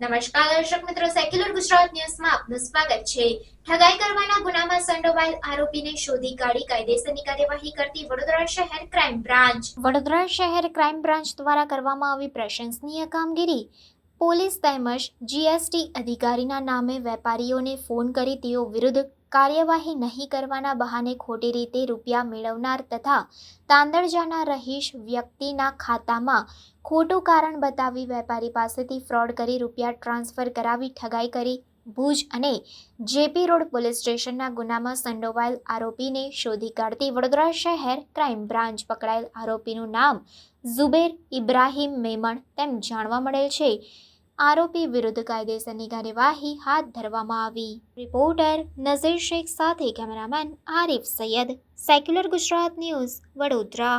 નમસ્કાર, દર્શક મિત્રો સેક્યુલર ગુજરાત ન્યૂઝમાં આપનું સ્વાગત છે. ઠગાઈ કરવાના ગુનામાં સંડોવાયેલ આરોપીને શોધી કાઢી કાયદેસરની કાર્યવાહી કરતી વડોદરા શહેર ક્રાઇમ બ્રાન્ચ વડોદરા શહેર ક્રાઇમ બ્રાન્ચ દ્વારા કરવામાં આવી પ્રશંસનીય કામગીરી. પોલીસ તેમજ જીએસટી અધિકારીના નામે વેપારીઓને ફોન કરી તેઓ વિરુદ્ધ કાર્યવાહી નહીં કરવાના બહાને ખોટી રીતે રૂપિયા મેળવનાર તથા તાંદળજાના રહીશ વ્યક્તિના ખાતામાં ખોટું કારણ બતાવી વેપારી પાસેથી ફ્રોડ કરી રૂપિયા ટ્રાન્સફર કરાવી ઠગાઈ કરી ભુજ અને જેપી રોડ પોલીસ સ્ટેશનના ગુનામાં સંડોવાયેલ આરોપીને શોધી કાઢતી વડોદરા શહેર ક્રાઇમ બ્રાન્ચ પકડાયેલ આરોપીનું નામ ઝુબેર ઇબ્રાહિમ મેમણ તેમ જાણવા મળેલ છે. આરોપી વિરુદ્ધ કાયદેસરની કાર્યવાહી હાથ ધરવામાં આવી. રિપોર્ટર નઝીર શેખ સાથે cameraman Arif Sayed. Secular Gujarat news Vadodara.